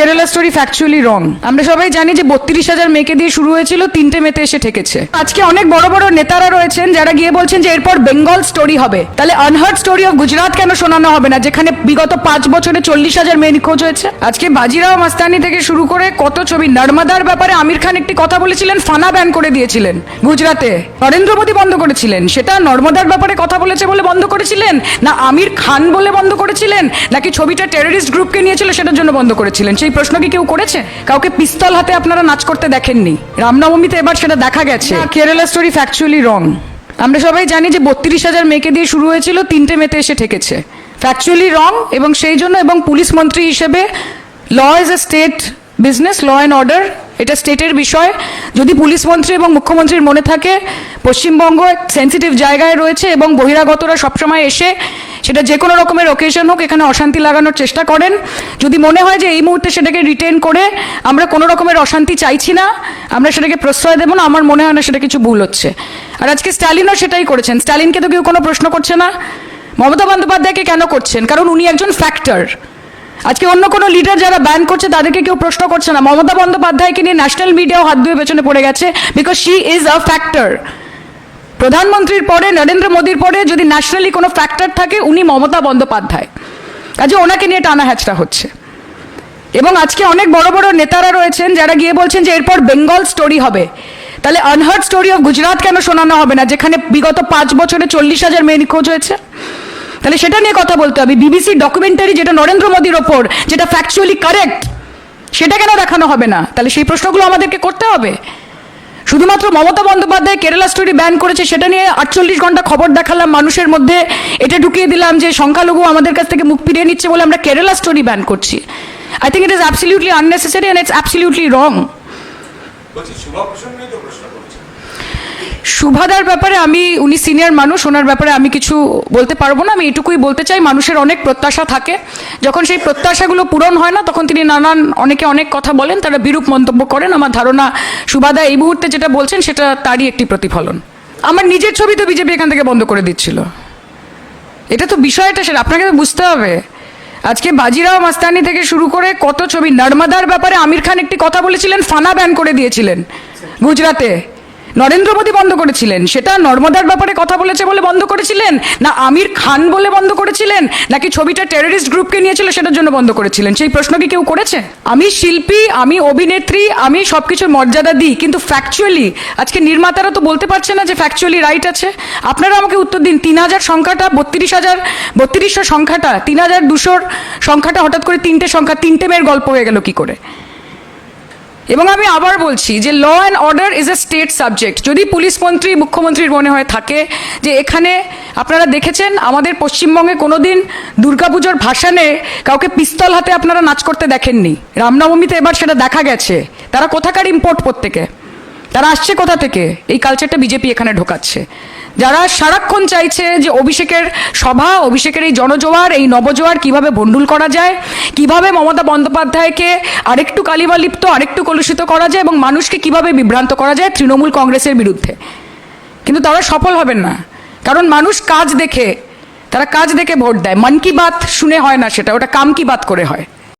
Kerala story factually রং আমরা সবাই জানি যে বত্রিশ হাজার মেয়েকে দিয়ে শুরু হয়েছিল, তিনটে মেতে এসে ঠেকেছে। আজকে অনেক বড় বড় নেতারা রয়েছেন যারা গিয়ে বলছেন যে এরপর বেঙ্গল স্টোরি হবে। তাহলে আনহার্ড স্টোরি অফ গুজরাট কেন শোনানো হবে না? যেখানে বিগত পাঁচ বছরে চল্লিশ হাজার মেয়ে নিখোঁজ হয়েছে। আজকে বাজিরাও মাস্তানি থেকে শুরু করে কত ছবি। নর্মদার ব্যাপারে আমির খান একটি কথা বলেছিলেন, ফানা ব্যান করে দিয়েছিলেন গুজরাটে নরেন্দ্র মোদী বন্ধ করেছিলেন। সেটা নর্মদার ব্যাপারে কথা বলেছে বলে বন্ধ করেছিলেন? না আমির খান বলে বন্ধ করেছিলেন? নাকি ছবিটা টেররিস্ট গ্রুপকে নিয়েছিল সেটার জন্য বন্ধ করেছিলেন? সেই প্রশ্ন কি কেউ করেছে? কাউকে পিস্তল হাতে আপনারা নাচ করতে দেখেননি। রামনবমীতে এবার সেটা দেখা গেছে। কেরালা স্টোরি ফ্যাকচুয়ালি রং আমরা সবাই জানি যে বত্রিশ হাজার মেয়েকে দিয়ে শুরু হয়েছিল তিনটে মেতে এসে ঠেকেছে। ফ্যাকচুয়ালি রং এবং সেই জন্য এবং পুলিশ মন্ত্রী হিসেবে law as a state business law and order এটা স্টেটের বিষয়। যদি পুলিশ মন্ত্রী এবং মুখ্যমন্ত্রীর মনে থাকে পশ্চিমবঙ্গ সেন্সিটিভ জায়গায় রয়েছে এবং বহিরাগতরা সবসময় এসে সেটা যে কোনো রকমের ওকেশন হোক, এখানে অশান্তি লাগানোর চেষ্টা করেন। যদি মনে হয় যে এই মুহূর্তে সেটাকে রিটেন করে আমরা কোনো রকমের অশান্তি চাইছি না, আমরা সেটাকে প্রশ্রয় দেবো না, আমার মনে হয় না সেটা কিছু ভুল হচ্ছে। আর আজকে স্ট্যালিনও সেটাই করেছেন। স্ট্যালিনকে তো কেউ কোনো প্রশ্ন করছে না। মমতা বন্দ্যোপাধ্যায়কে কেন করছেন? কারণ উনি একজন ফ্যাক্টর আজকে অন্য কোনো লিডার যারা ব্যান করছে, তাদেরকে কেউ প্রশ্ন করছে না। মমতা বন্দ্যোপাধ্যায়কে নিয়ে ন্যাশনাল মিডিয়াও হাত ধুয়ে পেছনে পড়ে গেছে because she is a factor প্রধানমন্ত্রীর পরে, নরেন্দ্র মোদীর পরে যদি ন্যাশনালি কোনো ফ্যাক্টর থাকে, উনি মমতা বন্দ্যোপাধ্যায়। কাজে ওনাকে নিয়ে টানা হ্যাচড়া হচ্ছে। এবং আজকে অনেক বড় বড় নেতারা রয়েছেন যারা গিয়ে বলছেন যে এরপর বেঙ্গল স্টোরি হবে। তাহলে আনহার্ড স্টোরি অফ গুজরাট কেন শোনানো হবে না? যেখানে বিগত পাঁচ বছরে চল্লিশ হাজার মেয়ে নিখোঁজ হয়েছে। তাহলে সেটা নিয়ে কথা বলতে হবে। বিবিসি ডকুমেন্টারি যেটা নরেন্দ্র মোদীর ওপর, যেটা ফ্যাকচুয়ালি কারেক্ট সেটা কেন দেখানো হবে না? তাহলে সেই প্রশ্নগুলো আমাদেরকে করতে হবে? শুধুমাত্র মমতা বন্দ্যোপাধ্যায় কেরালা স্টোরি ব্যান করেছে, সেটা নিয়ে আটচল্লিশ ঘণ্টা খবর দেখালাম মানুষের মধ্যে। এটা ঢুকিয়ে দিলাম যে সংখ্যালঘু আমাদের কাছ থেকে মুখ ফিরিয়ে নিচ্ছে বলে আমরা কেরালা স্টোরি ব্যান করছি। I think it is absolutely unnecessary and it's absolutely wrong শুভাদার ব্যাপারে আমি, উনি সিনিয়র মানুষ, ওনার ব্যাপারে আমি কিছু বলতে পারব না। আমি এটুকুই বলতে চাই, মানুষের অনেক প্রত্যাশা থাকে। যখন সেই প্রত্যাশাগুলো পূরণ হয় না, তখন তিনি নানান, অনেকে অনেক কথা বলেন, তারা বিরূপ মন্তব্য করেন। আমার ধারণা শুভাদা এই মুহূর্তে যেটা বলছেন, সেটা তারই একটি প্রতিফলন। আমার নিজের ছবি তো বিজেপি এখান থেকে বন্ধ করে দিচ্ছিল। এটা তো বিষয়টা সেটা, আপনাকে তো বুঝতে হবে। আজকে বাজিরাও মাস্তানি থেকে শুরু করে কত ছবি, নর্মদার ব্যাপারে আমির খান একটি কথা বলেছিলেন, ফানা ব্যান করে দিয়েছিলেন গুজরাটে। নরেন্দ্র মোদী বন্ধ করেছিলেন? সেটা নর্মদার ব্যাপারে কথা বলেছে বলে বন্ধ করেছিলেন? না আমির খান বলে বন্ধ করেছিলেন? নাকি ছবিটা টেররিস্ট গ্রুপকে নিয়েছিল সেটার জন্য বন্ধ করেছিলেন? সেই প্রশ্ন কি কেউ করেছে? আমি শিল্পী, আমি অভিনেত্রী, আমি সব কিছুর মর্যাদা দিই, কিন্তু ফ্যাকচুয়ালি আজকে নির্মাতারা তো বলতে পারছে না যে ফ্যাকচুয়ালি রাইট আছে। আপনারা আমাকে উত্তর দিন, তিন হাজার সংখ্যাটা, বত্রিশ হাজার, বত্রিশশো সংখ্যাটা, তিন হাজার দুশোর সংখ্যাটা হঠাৎ করে তিনটে সংখ্যা, তিনটে মেয়ের গল্প হয়ে গেল কি করে? এবং আমি আবার বলছি যে law and order is a state subject যদি পুলিশ মন্ত্রী মুখ্যমন্ত্রীর মনে হয় থাকে যে এখানে আপনারা দেখেছেন, আমাদের পশ্চিমবঙ্গে কোনোদিন দুর্গাপুজোর ভাসানে কাউকে পিস্তল হাতে আপনারা নাচ করতে দেখেননি। রামনবমীতে এবার সেটা দেখা গেছে। তারা কোথাকার ইম্পোর্ট প্রত্যেকে? তারা আসছে কোথা থেকে? এই কালচারটা বিজেপি এখানে ঢোকাচ্ছে। যারা সারাক্ষণ চাইছে যে অভিষেকের সভা, অভিষেকের এই জনজোয়ার, এই নবজোয়ার কীভাবে ভণ্ডুল করা যায়, কীভাবে মমতা বন্দ্যোপাধ্যায়কে আরেকটু কালিমালিপ্ত আরেকটু কলুষিত করা যায় এবং মানুষকে কীভাবে বিভ্রান্ত করা যায় তৃণমূল কংগ্রেসের বিরুদ্ধে। কিন্তু তারা সফল হবেন না। কারণ মানুষ কাজ দেখে, তারা কাজ দেখে ভোট দেয়। মন কি বাত শুনে হয় না সেটা, ওটা কাম কি বাত করে হয়।